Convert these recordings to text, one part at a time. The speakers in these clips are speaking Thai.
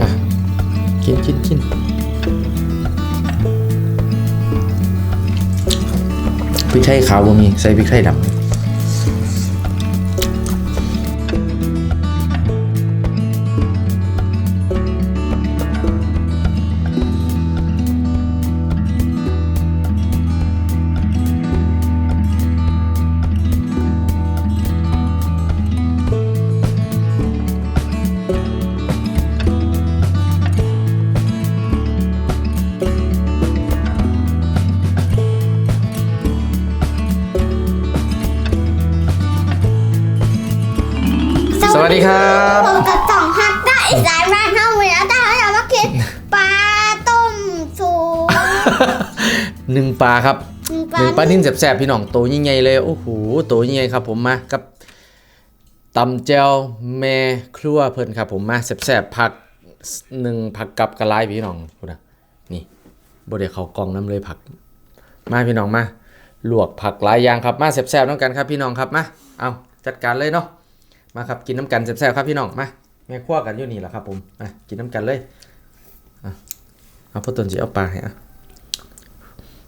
อะกินกินกินพริกไทยขาวบ่มีใส่พริกไทยดำ สวัสดีครับผมกับสองฮักได้สายร้านเท่าเหมือนแต่เขาอยากมากินปลาต้มสูงหนึ่งปลาครับหนึ่งหนึ่งปลานิ่นแสบๆพี่น้องโตยิ่งใหญ่เลยโอ้โหโตยิ่งใหญ่ครับ ผมมากับตำแจวแม่ครัวเพิ่นครับ ผมมาแสบๆผักหนึ่งผักกับกระไลพี่น้องพูดนะนี่บ่ได้เข้ากล่องน้ำเลยผัก มาพี่น้องมาลวกผักหลายอย่างครับมาแสบๆน้ำกันครับพี่น้องครับมาเอาจัดการเลยเนาะ มาครับกินน้ำกันแสบๆครับพี่น้องมาแม่ครัวกันอยู่นี่แหละครับผมมากินน้ำกันเลยอะเอาพ่อตนจะเอาปลาให้อะ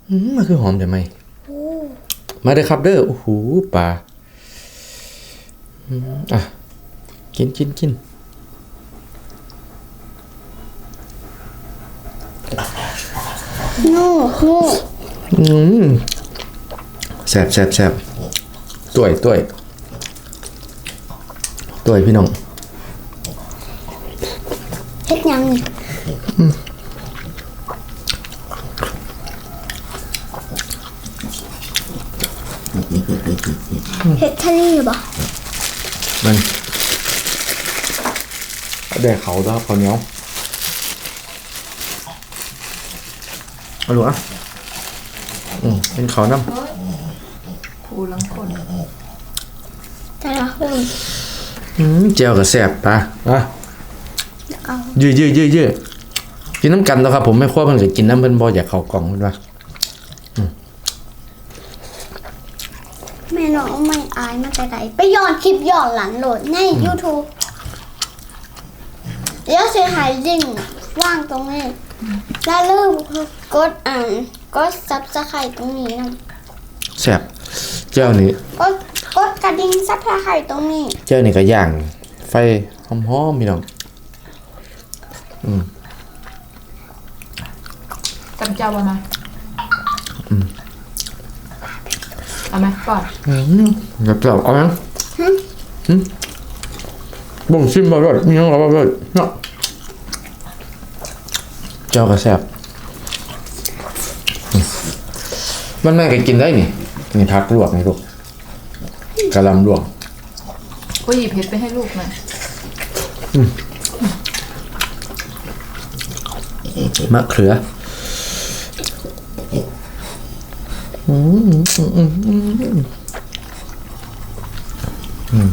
อืมมันคือหอมแต่ไหมมาเด้อครับเด้อโอ้โหปลาอืมอะกินกินกินนู่นู่อืมแซ่บแซ่บแซ่บตัวยตัวย ตัวยพี่น้องเฮ็ดยังนี่เฮ็ดทะเลบ่มันเอาแดกเขาแล้วครับเขาวเหนียวเอาหลวอะอืมเป็นเขาวน้ผูลังคนแต่ละคนำ อืมเจียวกับแซ่บปลาอะเอายืดยืดยืดยืดกินน้ำกันแล้วครับ ผมไม่คว้าเพิ่นก็กินน้ำเพิ่นบ่อยากเข้ากล่องเพิ่นว่าแม่น้องไม่อายมาแต่ใดไปย้อนคลิปย้อนหลังโหลดใน YouTube เดี๋ยวสิหายลิงก์ว่างตรงนี้แล้วลืมกดอ่านกด Subscribe ตรงนี้นะแซ่บเจ้านี่ กดกดกระดิ่ง Subscribe ตรงนี้ เจ้านี่ก็ย่าง ไฟหอมๆพี่น้องจำเจ้าว่ามาเอาไหมก่อนอืมแบบแบบเอาไหมหืมบ่งชิมมาด้วยมีน้องเรามาด้วยเนาะเจ้าก็แซ่บอืมมันแม่ก็กินได้นี่นี่พักลวกนี่ลูก กะหลำลวกก็หยิบเพชรไปให้ลูกหน่อยมะเขืออืมอืมอืมอืม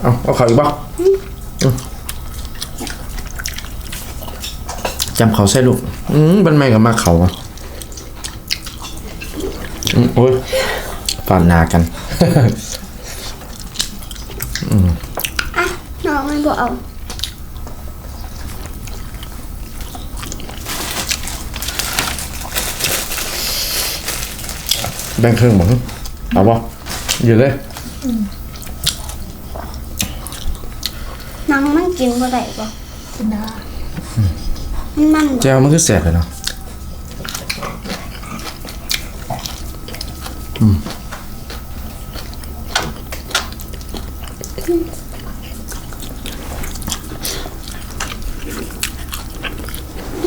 เอาเอาเขาอีกบ้างจำเขาใส่ลูก อืมเป็นไม่กับมาเขาอะอืมโอ้ยฟานนากันอะน้องมันบอกเอาแบ่งครึ่งหมดเอาปะอยู่เลย น้องมัน กินบ่ได้บ่กินได้มันมันบ่แจวมันคือแสบเลยเนาะ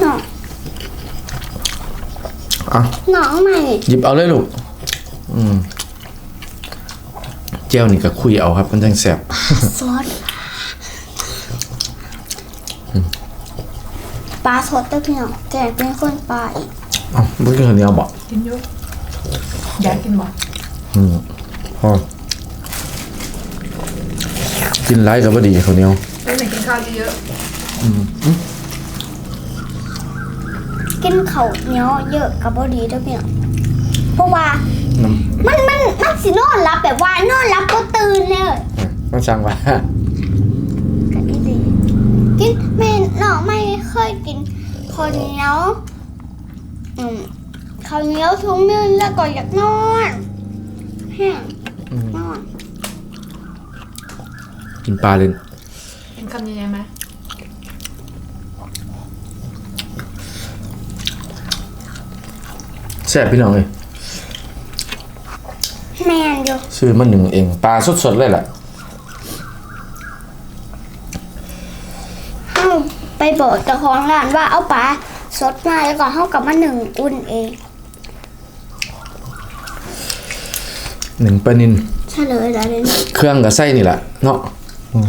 น้องอะน้องใหม่หยิบเอาเลยลูก อืมเจวนี่ก็คุยเอาครับมันจังแสบซอส ปลาสดเด้อพี่น้องแกเป็นคนปลาอีกเอ้าเมื่อกี้คนนี้เอาบอกกินเยอะอยากกินบ่อืมพอกินไรกับว่าดีคนนี้ไม่ไหนกินข้าวเยอะกินข้าวเหนียวเยอะกับบ่ดีเด้อพี่น้องเพราะว่าน้มันมันมันสินอนหลับแบบว่านอนหลับก็ตื่นเลยำมันสั่งว่ากันอีดีกินแม่น้องไม่ เคยกินข้าวเหนียวอืมข้าวเหนียวทุงนึงแล้วก็อยากนอนแห้งอืมนอนกินปลาเลยเป็นคำยังไงไหมแซ่บพี่น้องเลยแมนอยู่ซื้อมาหนึ่งเองปลาสดๆเลยแหละ เอ้าไป บอกเจ้าของร้านว่าเอาปลาสดมาแล้วก็เฮากลับมาหนึ่งอุ่นเองหนึ่งปลานินเฉลยแล้วเลยนะเครื่องกับไส้นี่แหละเนาะอืม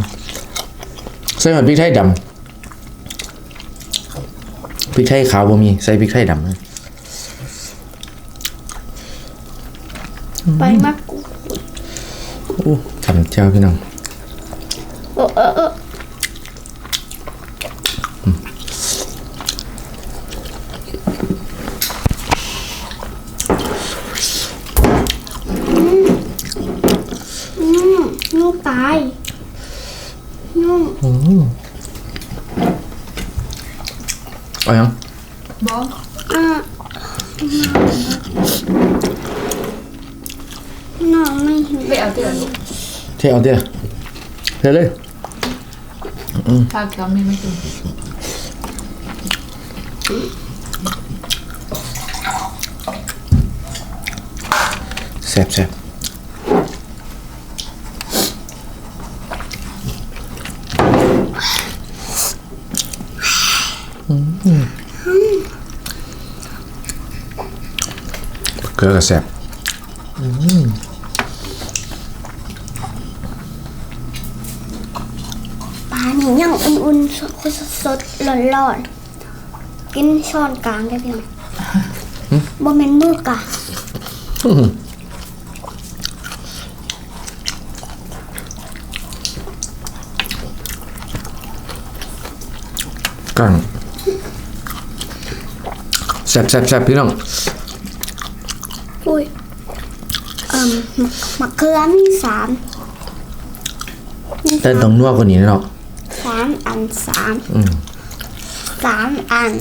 ใส่หอดพริกไทยดำพริกไทยขาวบ่มีใส่พริกไทยดำนะไปมากกูอู้ทำเจ้าพี่น้อง เออเออเอออืมนุ่มตายนุ่ม เอายังบอสอะน้องไม่หิวไปเอาเตือนลูกเทเอาเดี๋ยวเทเลยพาเกาไม่ไม่กินแซ่บแซ่บ เกลือกับแซ่บปลานี่ยังอุ่นๆ สดสดๆร้อนๆกินช้อนกลางได้เพียงบ่แม่นมือกะกั้ง แซ่บแซ่บแซ่บพี่น้องอุ้ยเอ่มมะเขือมีสามมีแต่สามต้องนัวกว่านี้เนาะสามอันสามอืมสามอัน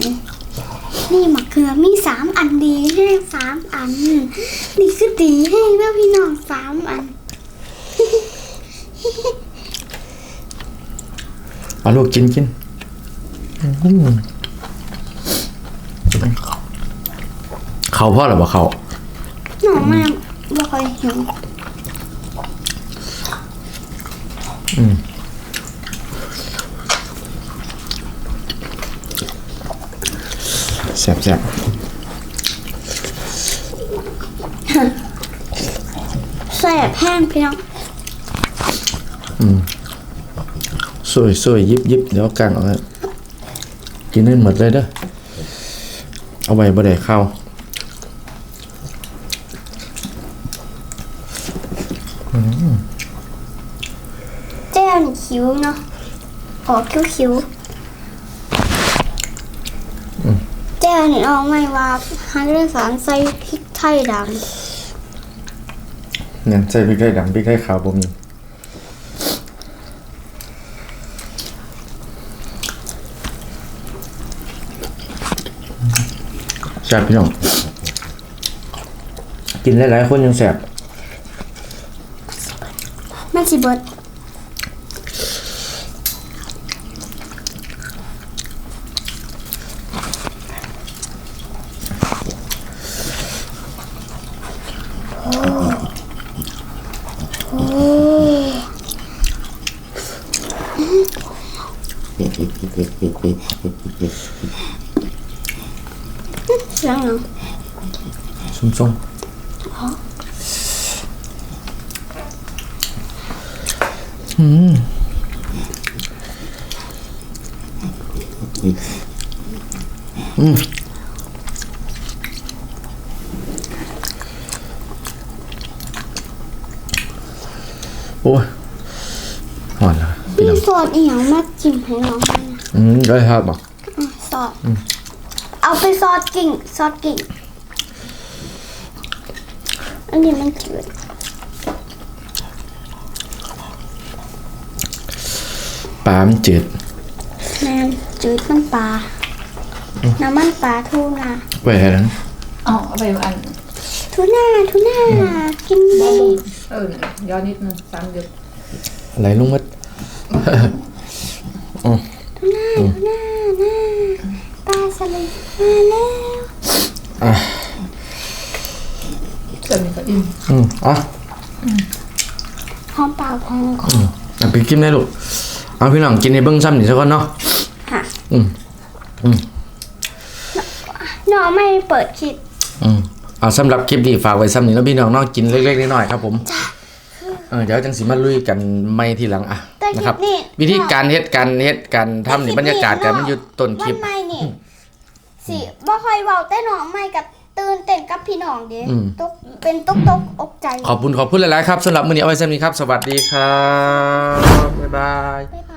นี่มะเขือมีสามอันดีให้สามอัน นี่คือดีให้แล้วพี่น้องสามอัน เอาลูกกินกินอืม เขาพ่อหรือเปล่าเขาหนูแม่บ่ค่อยหิวแซ่บแซ่บแสบแห้งพี่น้องสวยสวยยิบยิบเดี๋ยวกางเอาไว้กินได้หมดเลยเด้อเอาไว้บ่ได้ข้าว แจ้วนี่คิ้วเนาะออกคิ้วคิ้วแจ้วนี่ออกไม่ว่าฮันเรื่องสารใส่พริกไทยดเนี่ยใส่พริกไทยดำพริกไทยขาวบ่มีแซ่บพี่น้องกินหลายๆคนยังแซ่บำมันสิเบิด โอ้เสียงเหรอ ส้มๆอืมอืม โอ้ยหอนแล้วพี่มีน้องซอสอีหยังมาจิ้มให้น้องไหมอืมได้ครับบอกอะซอสเอาเอาไปซอสกิ่งซอสกิ่ง อันนี้มันจืดปลามันจืดแมนจืดมันปลาน้ำมันปลาทูน่าไว้ให้นั้น อ๋อเอาไปอัน ทูน่าทูน่ากินได้ เออเนี่ยย้อนนิดนึงสามหยดอะไรลุงมัดทูน่าทูน่าน่าปลาสลิดมาแล้วอะเสร็จนี่ก็อิ่มอืมอะหอมปลาพองคออะไปกินได้ลูกเอาพี่น้องกินในเบิ้งซ้ำนี่สักคนเนาะค่ะอืม น้องไม่เปิดคลิปอืม เอาสำหรับคลิปนี้ฝากไว้ซ้ำนี่แล้วพี่น้องเนอกกินเล็กๆน้อยๆครับผมเออเดี๋ยวจังสิมาลุยกันไม่ทีหลังอะแต่คนะลิครับปนี้วิธีการเฮ็ดการเฮ็ดการทำนี่บรรยากาศกันมันอยู่ต้นคลิปวันใหม่นี่ สิบ่ค่อยเว้าแต่น้องไม่กับตื่นเต้นกับพี่น้องเด้อืม ตกเป็นตกตกอกใจขอบคุณขอบคุณหลายๆครับสำหรับมื้อนี้เอาไว้ซ้ำนี้ครับ สวัสดีครับบ๊ายบาย บ๊ายบ